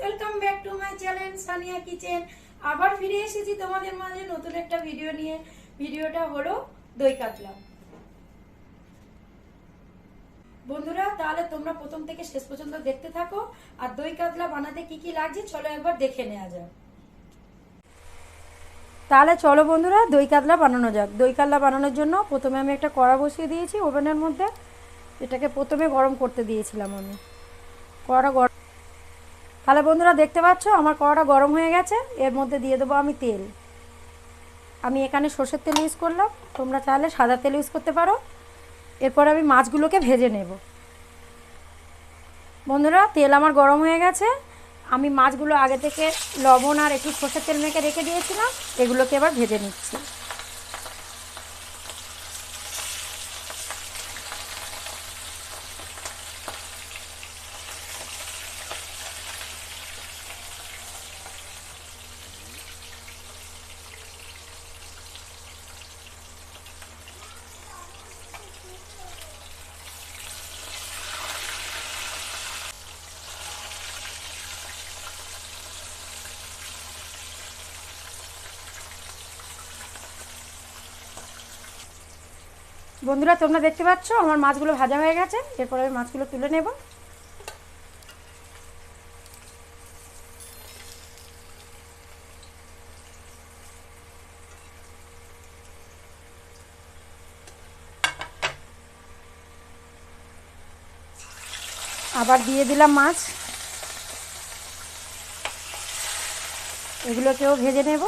Welcome back to my channel Sania kitchen আবার ফিরে এসেছি তোমাদের মাঝে নতুন একটা ভিডিও নিয়ে। ভিডিওটা হলো দই কাতলা। বন্ধুরা, তাহলে তোমরা প্রথম থেকে শেষ পর্যন্ত দেখতে থাকো। আর দই কাতলা বানাতে কি কি লাগছে, চলো একবার দেখে নেওয়া যাক। তাহলে চলো বন্ধুরা, দই কাতলা বানানো যাক। দই কাতলা বানানোর জন্য প্রথমে আমি একটা কড়া বসিয়ে দিয়েছি ওভেনের মধ্যে। এটাকে প্রথমে গরম করতে দিয়েছিলাম আমি। কড়াটা গরম তাহলে বন্ধুরা দেখতে পাচ্ছ, আমার কড়াটা গরম হয়ে গেছে, এর মধ্যে দিয়ে দেবো আমি তেল। আমি এখানে সর্ষের তেল ইউজ করলাম, তোমরা চাইলে সাদা তেল ইউজ করতে পারো। এরপর আমি মাছগুলোকে ভেজে নেব। বন্ধুরা, তেল আমার গরম হয়ে গেছে। আমি মাছগুলো আগে থেকে লবণ আর একটু সর্ষের তেল মেখে রেখে দিয়েছিলাম, এগুলোকে এবার ভেজে নিচ্ছি। বন্ধুরা, তোমরা দেখতে পাচ্ছ, আমার মাছগুলো ভাজা হয়ে গেছে। এরপর আমি মাছগুলো তুলে নেব। আবার দিয়ে দিলাম মাছ। এগুলোকেও ভেজে নেব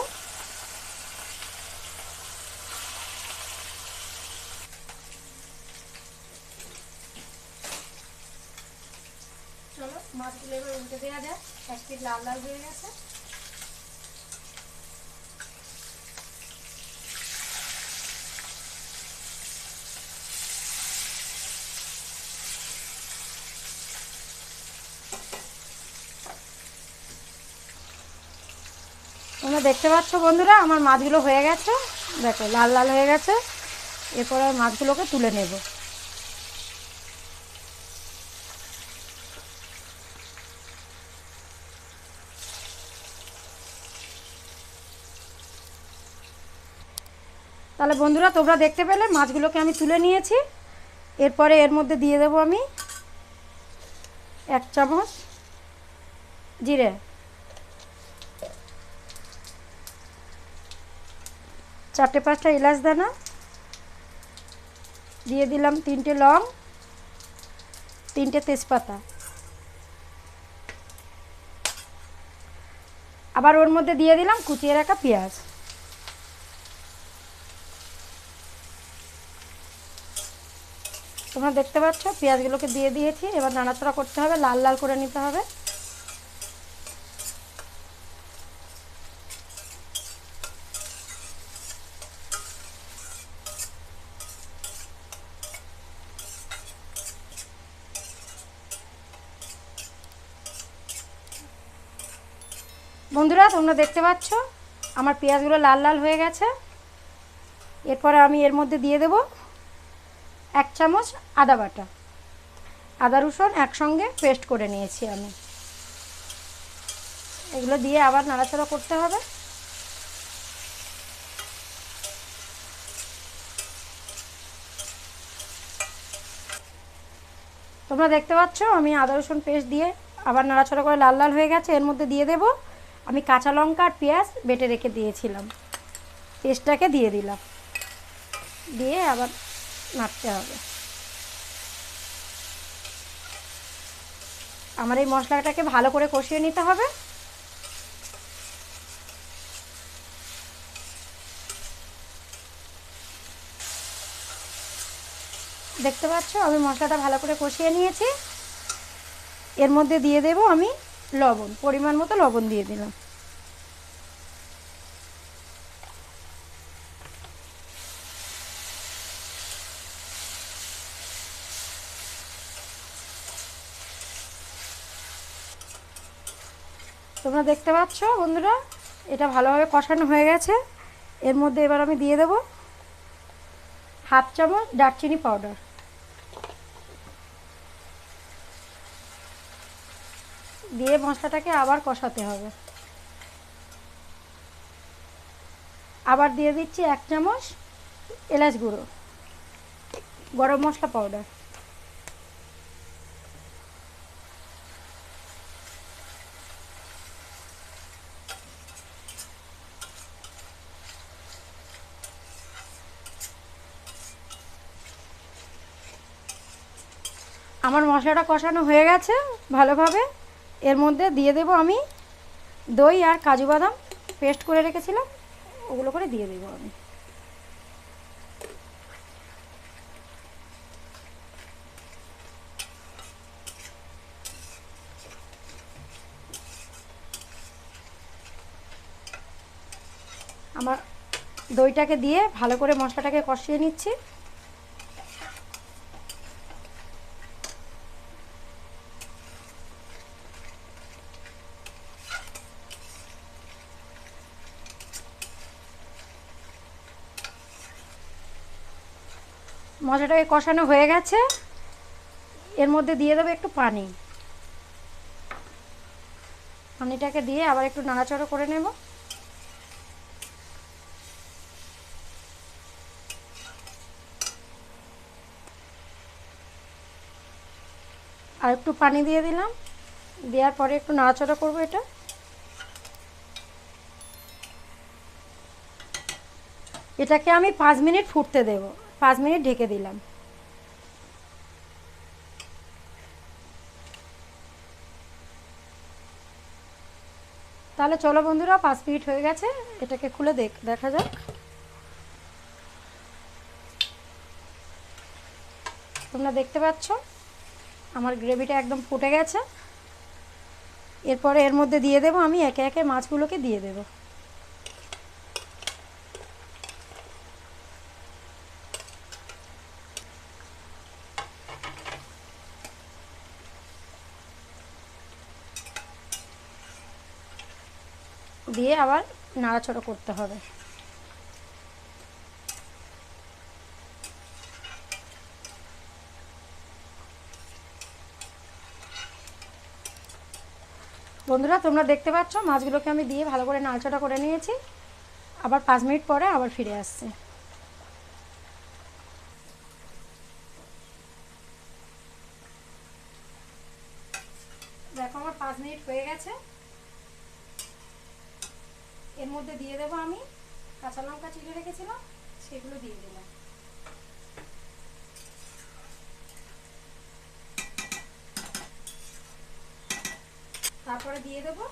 চলো এবার উল্টে দেওয়া যায়, এক লাল লাল হয়ে গেছে। তোমরা দেখতে পাচ্ছ বন্ধুরা, আমার মাছগুলো হয়ে গেছে। দেখো, লাল লাল হয়ে গেছে। এরপর মাছগুলোকে তুলে নেব। তাহলে বন্ধুরা, তোমরা দেখতে পেলে, মাছগুলোকে আমি তুলে নিয়েছি। এরপরে এর মধ্যে দিয়ে দেবো আমি এক চামচ জিরে। চারটে পাঁচটা এলাচ দানা, দিয়ে দিলাম তিনটে লং, তিনটে তেজপাতা। আবার ওর মধ্যে দিয়ে দিলাম কুচিয়ে রাখা পেঁয়াজ। তোমরা দেখতে পাচ্ছ, পেঁয়াজগুলোকে দিয়ে দিয়েছি। এবার নাড়াচাড়া করতে হবে, লাল লাল করে নিতে হবে। বন্ধুরা, তোমরা দেখতে পাচ্ছ, আমার পেঁয়াজগুলো লাল লাল হয়ে গেছে। এরপরে আমি এর মধ্যে দিয়ে দেব। এক চামচ আদা বাটা। আদা রসুন একসঙ্গে পেস্ট করে নিয়েছি আমি। এগুলো দিয়ে আবার নাড়াচাড়া করতে হবে। তোমরা দেখতে পাচ্ছ, আমি আদা রসুন পেস্ট দিয়ে আবার নাড়াচাড়া করে লাল লাল হয়ে গেছে। এর মধ্যে দিয়ে দেব আমি কাঁচা লঙ্কা আর পেঁয়াজ বেটে রেখে দিয়েছিলাম। পেস্টটাকে দিয়ে দিলাম। দিয়ে আবার নাড়তে হবে। আমার এই মশলাটাকে ভালো করে কষিয়ে নিতে হবে। দেখতে পাচ্ছ? আমি মশলাটা ভালো করে কষিয়ে নিয়েছি। এর মধ্যে দিয়ে দেব আমি লবণ, পরিমাণ মতো লবণ দিয়ে দিলাম। তোমরা দেখতে পাচ্ছ, বন্ধুরা? এটা ভালোভাবে কষানো হয়ে গেছে। এর মধ্যে এবার আমি দিয়ে দেব হাফ চামচ দারচিনি পাউডার। দিয়ে মশলাটাকে আবার কষাতে হবে। আবার দিয়ে দিচ্ছি এক চামচ এলাচ গুঁড়ো, গরম মশলা পাউডার। আমার মশলাটা কষানো হয়ে গেছে ভালোভাবে। এর মধ্যে দিয়ে দেব আমি দই আর কাজু বাদাম। পেস্ট করে রেখেছিলাম, ওগুলো করে দিয়ে দেবো আমি। আমার দইটাকে দিয়ে ভালো করে মশলাটাকে কষিয়ে নিচ্ছি। মশলাটাকে কষানো হয়ে গেছে। এর মধ্যে দিয়ে দেবো একটু পানি। পানিটাকে দিয়ে আবার একটু নাড়াচাড়া করে নেব। আর একটু পানি দিয়ে দিলাম। দেওয়ার পরে একটু নাড়াচড়া করব এটা। এটাকে আমি পাঁচ মিনিট ফুটতে দেব। পাঁচ মিনিট ঢেকে দিলাম। তাহলে চলো বন্ধুরা, পাঁচ মিনিট হয়ে গেছে, এটাকে খুলে দেখ, দেখা যাক। তোমরা দেখতে পাচ্ছ, আমার গ্রেভিটা একদম ফুটে গেছে। এরপরে এর মধ্যে দিয়ে দেবো, আমি একে একে মাছগুলোকে দিয়ে দেবো। দিয়ে আবার নাড়াচাড়া করতে হবে। বন্ধুরা, তোমরা দেখতে পাচ্ছ, মাছগুলোকে আমি দিয়ে ভালো করে নাড়াচাড়া করে নিয়েছি। আবার পাঁচ মিনিট পরে আবার ফিরে আসছে। দেখো, আমার পাঁচ মিনিট হয়ে গেছে। এর মধ্যে দিয়ে দেবো আমি। কাঁচা লঙ্কা চিড়ে রেখেছিলাম, সেগুলো দিয়ে দিলাম তারপরে দিয়ে দেবো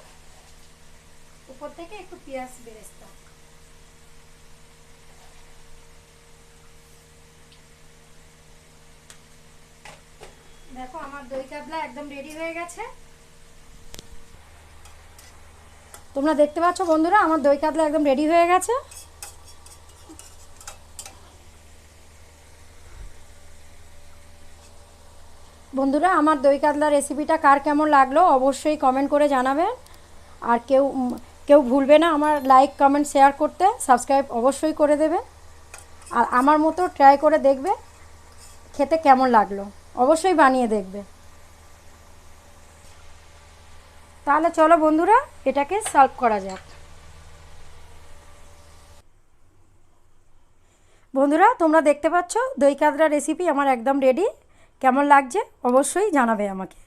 উপর থেকে একটু পেঁয়াজ বেরেস্তা। দেখো আমার দই কাতলা একদম রেডি হয়ে গেছে। তোমরা দেখতে পাচ্ছ বন্ধুরা, আমার দই কাতলা একদম রেডি হয়ে গেছে। বন্ধুরা, আমার দই কাতলা রেসিপিটা কার কেমন লাগল অবশ্যই কমেন্ট করে জানাবেন আর কেউ কেউ ভুলবে না আমার লাইক কমেন্ট শেয়ার করতে সাবস্ক্রাইব অবশ্যই করে দেবে। আর আমার মতো ট্রাই করে দেখবে, খেতে কেমন লাগল, অবশ্যই বানিয়ে দেখবে। তাহলে চলো বন্ধুরা, এটাকে সার্ভ করা যাক। বন্ধুরা, তোমরা দেখতে পাচ্ছ দই কাতরা রেসিপি আমার একদম রেডি কেমন লাগছে অবশ্যই জানাবে আমাকে।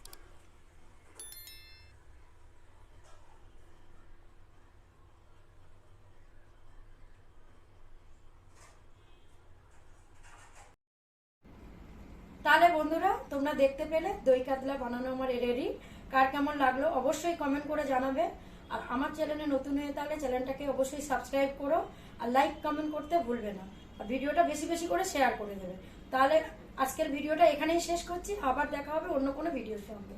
তাহলে বন্ধুরা, তোমরা দেখতে পেলে দই কাতলা বানানো আমার রেডি কার কেমন লাগল অবশ্যই কমেন্ট করে জানাবে। আর আমার চ্যানেলে নতুন হয়ে তাহলে চ্যানেলটাকে অবশ্যই সাবস্ক্রাইব করো আর লাইক কমেন্ট করতে ভুলবে না। আর ভিডিওটা বেশি বেশি করে শেয়ার করে দেবে। তাহলে আজকের ভিডিওটা এখানেই শেষ করছি। আবার দেখা হবে অন্য কোনো ভিডিওর সঙ্গে।